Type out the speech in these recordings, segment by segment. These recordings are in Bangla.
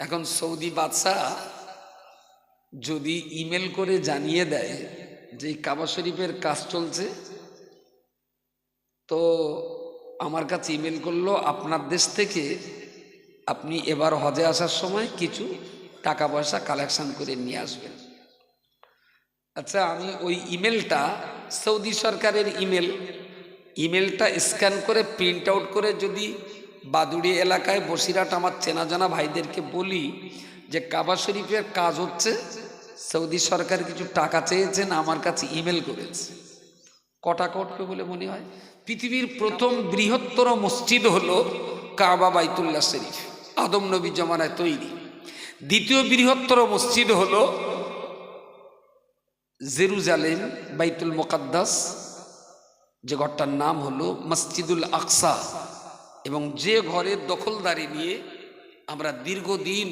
এখন সৌদি বাদশাহ যদি ইমেল করে জানিয়ে দেয় যে কাবা শরীফের কাজ চলছে, তো আমার কাছে ইমেল করল, আপনার দেশ থেকে আপনি এবার হজে আসার সময় কিছু টাকা পয়সা কালেকশন করে নিয়ে আসবেন। আচ্ছা আমি ওই ইমেলটা, সৌদি সরকারের ইমেল, ইমেলটা স্ক্যান করে প্রিন্ট আউট করে যদি বাদুড়ি এলাকায় বসিরাট আমার চেনা জানা ভাইদেরকে বলি যে কাবা শরীফের কাজ হচ্ছে সৌদি সরকার কিছু টাকা চেয়েছেন, আমার কাছে ইমেল করেছে। কটা কটবে বলে মনে হয়? পৃথিবীর প্রথম বৃহত্তর মসজিদ হলো কাবা বাইতুল্লাহ শরীফ, আদম নবী জমানায় তৈরি। দ্বিতীয় বৃহত্তর মসজিদ হল জেরুজালেম বাইতুল মোকাদ্দাস, যে ঘরটার নাম হলো মসজিদুল আকসা। এবং যে ঘরের দখলদারি নিয়ে আমরা দীর্ঘদিন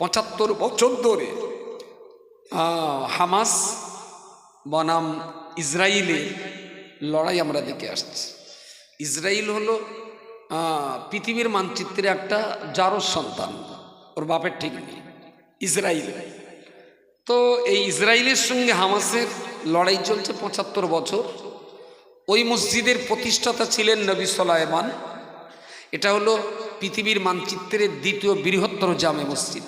পঁচাত্তর বছর ধরে হামাস বনাম ইসরায়েলের লড়াই আমরা দেখে আসছি। ইসরায়েল হলো পৃথিবীর মানচিত্রে একটা জারো সন্তান, ওর বাপের ঠিক নেই ইসরায়েল তো এই ইসরায়েলের সঙ্গে হামাসের লড়াই চলছে পঁচাত্তর বছর। ওই মসজিদের প্রতিষ্ঠাতা ছিলেন নবী সোলাইমান এটা হলো পৃথিবীর মানচিত্রের দ্বিতীয় বৃহত্তর জামে মসজিদ।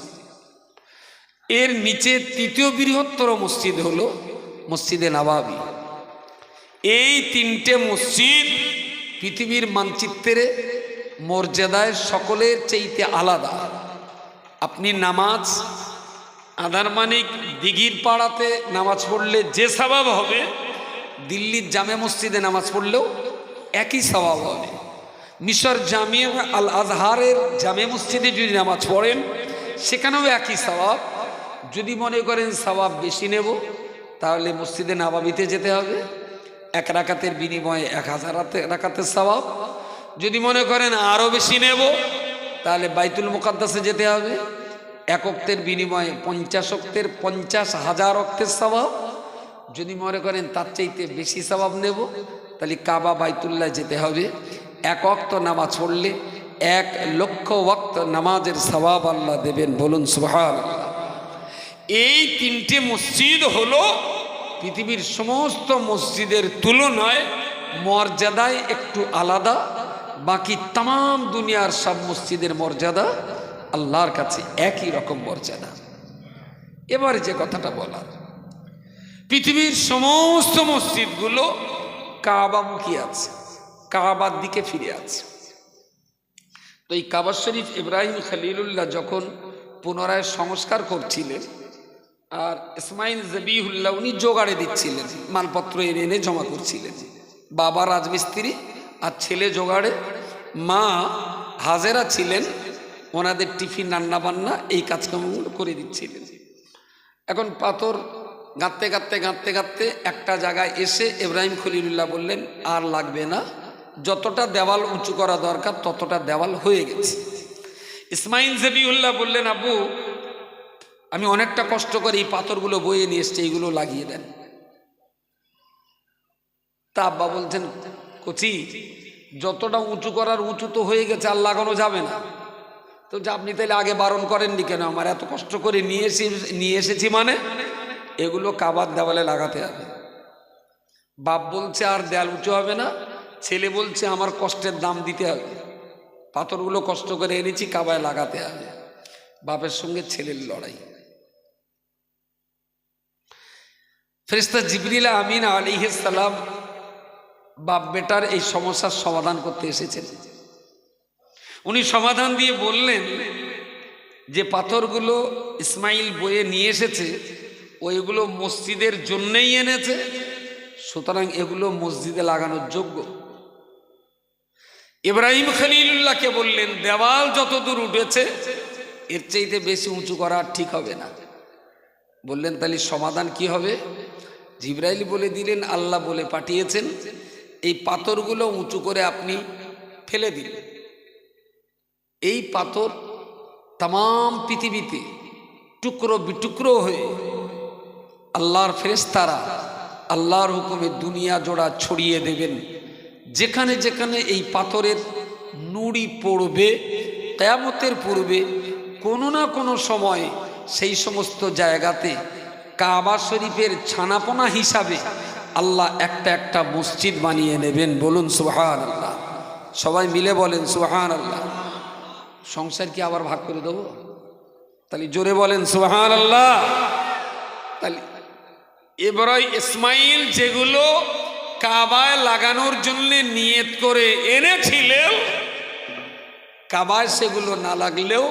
এর নিচে তৃতীয় বৃহত্তর মসজিদ হলো মসজিদে নবাবি। এই তিনটে মসজিদ পৃথিবীর মানচিত্রে মর্যাদায় সকলের চাইতে আলাদা। আপনি নামাজ আধার মানিক, দিঘির পাড়াতে নামাজ পড়লে যে স্বভাব হবে, দিল্লির জামে মসজিদে নামাজ পড়লেও একই স্বভাব হবে। মিশর জামিয়া আল আজহারের জামে মসজিদে যদি নামাজ পড়েন, সেখানেও একই স্বভাব যদি মনে করেন স্বভাব বেশি নেব, তাহলে মসজিদে নাবাবিতে যেতে হবে। এক রাকাতের বিনিময়ে এক হাজার রাকাতের স্বভাব যদি মনে করেন আরও বেশি নেব, তাহলে বাইতুল মুকাদ্দাসে যেতে হবে। এক অক্তের বিনিময়ে পঞ্চাশ অক্তের পঞ্চাশ হাজার অক্তের স্বভাব যদি মনে করেন তার চাইতে বেশি স্বভাব নেব, তাহলে কাবা বাইতুল্লাহ যেতে হবে। এক অক্ত নামাজ পড়লে এক লক্ষ ওয়াক্ত নামাজের স্বভাব আল্লাহ দেবেন, বলুন সুহান এই তিনটে মসজিদ হলো পৃথিবীর সমস্ত মসজিদের তুলনায় মর্যাদায় একটু আলাদা, বাকি তাম দুনিয়ার সব মসজিদের মর্যাদা আল্লাহর কাছে একই রকম মর্যাদা। এবার যে কথাটা বলার, পৃথিবীর সমস্ত মসজিদগুলো কাবামুখী আছে। কাবার দিকে ফিরে আছে। তো এই কাবা শরীফ ইব্রাহিম খালিলুল্লাহ যখন পুনরায় সংস্কার করছিলেন, আর ইসমাইল জবিহুল্লাহ উনি জোগাড়ে দিচ্ছিলেন, মালপত্র এনে এনে জমা করছিলেন। বাবা রাজমিস্ত্রি আর ছেলে জোগাড়ে, মা হাজেরা ছিলেন, ওনাদের টিফিন রান্না বান্না এই কাজকর্মগুলো করে দিচ্ছিলেন। এখন পাথর গাঁততে গাঁততে গাঁততে গাঁততে একটা জায়গায় এসে ইব্রাহিম খলিলুল্লাহ বললেন, আর লাগবে না। যতটা দেওয়াল উঁচু করা দরকার, ততটা দেওয়াল হয়ে গেছে। ইসমাইল জবিউল্লাহ বললেন, আব্বু, আমি অনেকটা কষ্ট করে এই পাথরগুলো বয়ে নিয়ে এসছি, এইগুলো লাগিয়ে দেন। তা আব্বা বলছেন, কচি, যতটা উঁচু করার উঁচু তো হয়ে গেছে, আর লাগানো যাবে না। তো যে আপনি তাহলে আগে বারণ করেননি কেন? আমার এত কষ্ট করে নিয়ে এসে, নিয়ে এসেছি মানে এগুলো কাবার দেওয়ালে লাগাতে হবে। বাপ বলছে, আর দেয়াল উঁচু হবে না ছেলে বলছে, আমার কষ্টের দাম দিতে হবে। পাথরগুলো কষ্ট করে এনেছি, কাবায় লাগাতে হবে। বাপের সঙ্গে ছেলের লড়াই। ফেরিস্তা জিবরিলা আমিন আলিহালাম বাপ বেটার এই সমস্যার সমাধান করতে এসেছেন। উনি সমাধান দিয়ে বললেন যে, পাথরগুলো ইসমাইল বয়ে নিয়ে এসেছে, ওইগুলো মসজিদের জন্যেই এনেছে, সুতরাং এগুলো মসজিদে লাগানোর যোগ্য। ইব্রাহিম খলিলুল্লাহকে বললেন, দেওয়াল যত দূর উঠেছে, এর চাইতে বেশি উঁচু করা ঠিক হবে না। বললেন, তাহলে সমাধান কি হবে? জিব্রাইল বলে দিলেন, আল্লাহ বলে পাঠিয়েছেন, এই পাথরগুলো উঁচু করে আপনি ফেলে দিন। এই পাথর তাম পৃথিবীতে টুকরো বিটুকরো হয়ে আল্লাহর ফেরেস্তারা আল্লাহর হুকুমে দুনিয়া জোড়া ছড়িয়ে দেবেন। যেখানে যেখানে এই পাথরের নুড়ি পড়বে, কেয়ামতের পূর্বে কোনো না কোনো সময় সেই সমস্ত জায়গাতে কাবা শরীফের ছানাপোনা হিসাবে আল্লাহ একটা একটা মসজিদ বানিয়ে নেবেন। বলুন সুহান আল্লাহ সবাই মিলে বলেন সুহান আল্লাহ সংসার কি আবার ভাগ করে দেবো? তাহলে জোরে বলেন সুহান আল্লাহ তাহলে এবারই ইসমাইল যেগুলো কাবায় লাগানোর জন্য নিয়ত করে এনেছিলেন। কাবায় সেগুলো না লাগলেও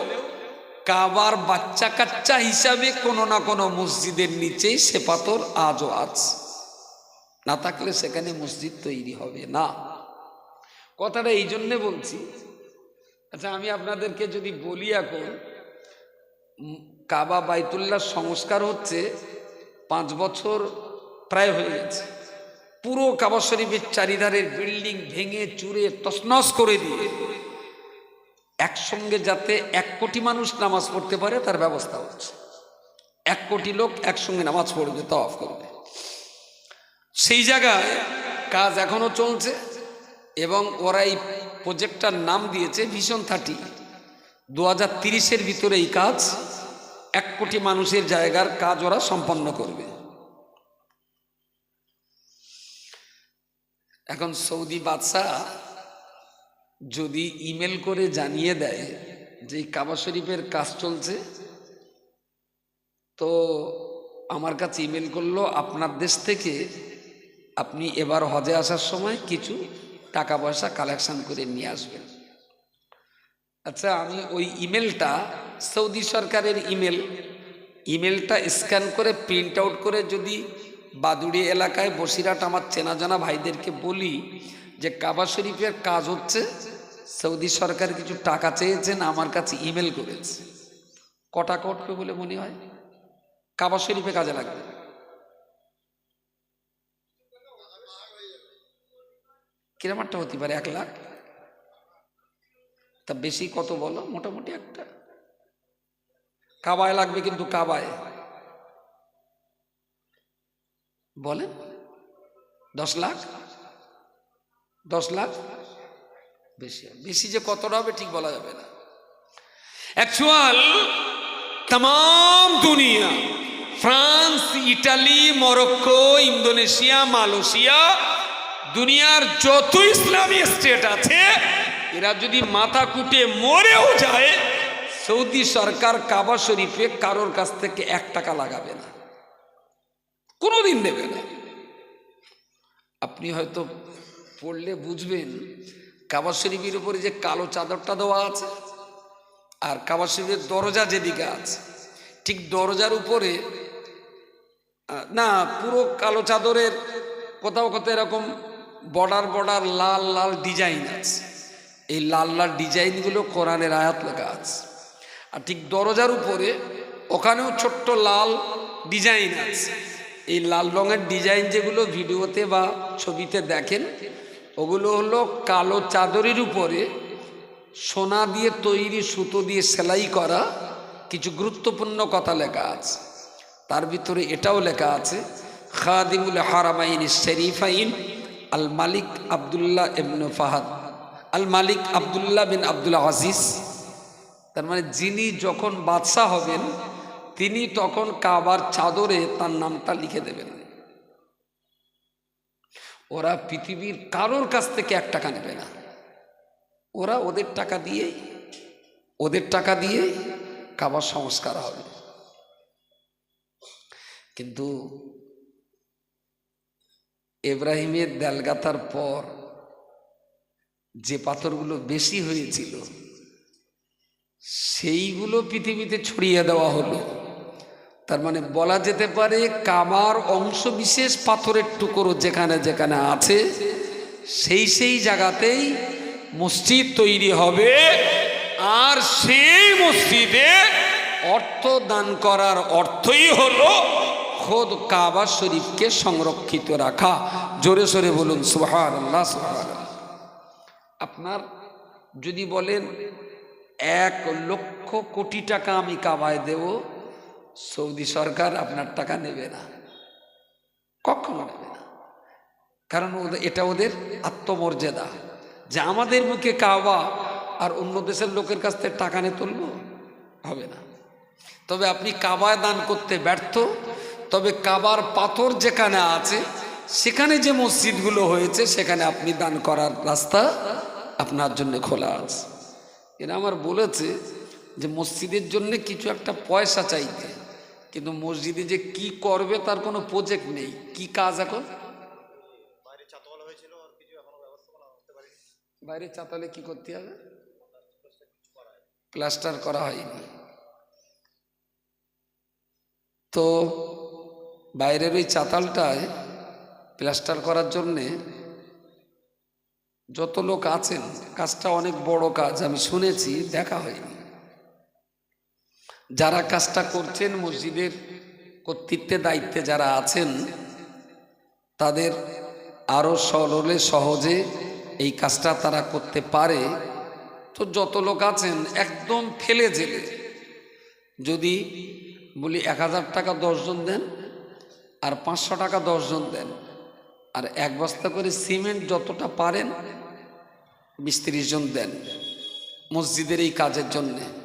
কাবার বাচ্চা কাচ্চা হিসাবে কোনো না কোনো মসজিদের নিচেই সে পাথর আজও আছে। না থাকলে সেখানে মসজিদ তৈরি হবে না। কথাটা এই জন্যে বলছি আচ্ছা আমি আপনাদেরকে যদি বলি এখন কাবা বাইতুল্লাহ সংস্কার হচ্ছে পাঁচ বছর প্রায় হয়ে গেছে। পুরো কাবা শরীফের চারিধারের বিল্ডিং ভেঙে চুরে তসনস করে দিয়ে একসঙ্গে যাতে এক কোটি মানুষ নামাজ পড়তে পারে, তার ব্যবস্থা হচ্ছে। এক কোটি লোক একসঙ্গে নামাজ পড়বে তফ করবে। সেই জায়গায় কাজ এখনও চলছে এবং ওরা এই প্রজেক্টটার নাম দিয়েছে ভীষণ থার্টি দু হাজার তিরিশের ভিতরে এই কাজ, এক কোটি মানুষের জায়গার কাজ ওরা সম্পন্ন করবে। এখন সৌদি বাদশাহ যদি ইমেল করে জানিয়ে দেয় যে কাবা শরীফের কাজ চলছে, তো আমার কাছে ইমেল করল, আপনার দেশ থেকে আপনি এবার হজে আসার সময় কিছু টাকা পয়সা কালেকশন করে নিয়ে আসবেন। আচ্ছা আমি ওই ইমেলটা, সৌদি সরকারের ইমেল, ইমেলটা স্ক্যান করে, প্রিন্ট আউট করে যদি বাদুড়ি এলাকায় বসিরাট আমার চেনা জানা ভাইদেরকে বলি যে কাবা শরীফের কাজ হচ্ছে সৌদি সরকার কিছু টাকা চেয়েছেন, আমার কাছে ইমেল করেছে। কটা কটবে বলে মনে হয়? কাবা শরীফে কাজে লাগবে। কিরম একটা হতে পারে, এক লাখ? তা বেশি কত বলো? মোটামুটি একটা। কাবায় লাগবে কিন্তু কাবায়। বলেন দশ লাখ? দশ লাখ? বেশি। বেশি যে কতটা হবে ঠিক বলা যাবে না। অ্যাকচুয়াল তাম দুনিয়া, France, Italy, Morocco, Indonesia, Malaysia, দুনিয়ার যত ইসলামী স্টেট আছে, এরা যদি মাথা কুটে মরেও যায়, সৌদি সরকার কাবা শরীফে কারোর কাছ থেকে এক টাকা লাগাবে না। কোনোদিন নেবে না। আপনি হয়তো পড়লে বুঝবেন, কাবা শরীফের উপরে যে কালো চাদরটা দেওয়া আছে আর কাবা শরীফের দরজা যেদিকে আছে, ঠিক দরজার উপরে না, পুরো কালো চাদরের কোথাও কোথাও এরকম বর্ডার বর্ডার লাল লাল ডিজাইন আছে। এই লাল লাল ডিজাইনগুলো কোরআনের আয়াত লেখা আছে। আর ঠিক দরজার উপরে ওখানেও ছোট্ট লাল ডিজাইন আছে। এই লাল রঙের ডিজাইন যেগুলো ভিডিওতে বা ছবিতে দেখেন, ওগুলো হলো কালো চাদরের উপরে সোনা দিয়ে তৈরি সুতো দিয়ে সেলাই করা কিছু গুরুত্বপূর্ণ কথা লেখা আছে। তার ভিতরে এটাও লেখা আছে, খাদিমুল হারামাইন শরীফাইন আল মালিক আবদুল্লাহ ইবনু ফাহাদ। আল মালিক আবদুল্লাহ বিন আব্দুল আজিজ, তার মানে যিনি যখন বাদশাহ হবেন তিনি তখন কাবার চাদরে তার নামটা লিখে দেবেন। ওরা পৃথিবীর কারোর কাছ থেকে এক টাকা নেবে না। ওরা ওদের টাকা দিয়ে, ওদের টাকা দিয়ে কাবার সংস্কার হবে। কিন্তু এব্রাহিমের দেলগাতার পর যে পাথরগুলো বেশি হয়েছিল, সেইগুলো পৃথিবীতে ছড়িয়ে দেওয়া হলো। তার মানে বলা যেতে পারে কামার অংশ বিশেষ পাথরের টুকরো যেখানে যেখানে আছে, সেই সেই জায়গাতেই মসজিদ তৈরি হবে। আর সেই মসজিদে অর্থ দান করার অর্থই হলো খোদ কাবা শরীফকে সংরক্ষিত রাখা। জোরে সোরে বলুন সুহার আল্লাহ সুহার আপনার যদি বলেন, এক লক্ষ কোটি টাকা আমি কাবায় দেব সৌদি সরকার আপনার টাকা নেবে না। কখনো নেবে না। কারণ এটা ওদের আত্মমর্যাদা। যে আমাদের মুখে কাবা আর অন্য দেশের লোকের কাছ থেকে টাকা নিয়ে তুলবো, হবে না। তবে আপনি কাবায় দান করতে ব্যর্থ, তবে কাবার পাথর যেখানে আছে, সেখানে যে মসজিদগুলো হয়েছে, সেখানে আপনি দান করার রাস্তা আপনার জন্য খোলা আছে। এরা আমার বলেছে যে মসজিদের জন্য কিছু একটা পয়সা চাইতে। কিন্তু মসজিদে যে কি করবে তার কোনো প্রজেক্ট নেই। কি কাজ এখন? বাইরে চাতালে কি করতে হবে? প্লাস্টার করা হয়নি। তো বাইরের ওই চাতালটায় প্লাস্টার করার জন্যে যত লোক আছেন কাজটা অনেক বড় কাজ আমি শুনেছি দেখা হয়নি। যারা কাজটা করছেন, মসজিদের কর্তৃত্বে দায়িত্বে যারা আছেন, তাদের আরও সরলে সহজে এই কাজটা তারা করতে পারে। তো যত লোক আছেন, একদম ফেলে জেলে। যদি বলি এক হাজার টাকা দশজন দেন আর পাঁচশো টাকা দশজন দেন, আর এক বস্তা করে সিমেন্ট যতটা পারেন, বিশ জন দেন মসজিদের এই কাজের জন্যে।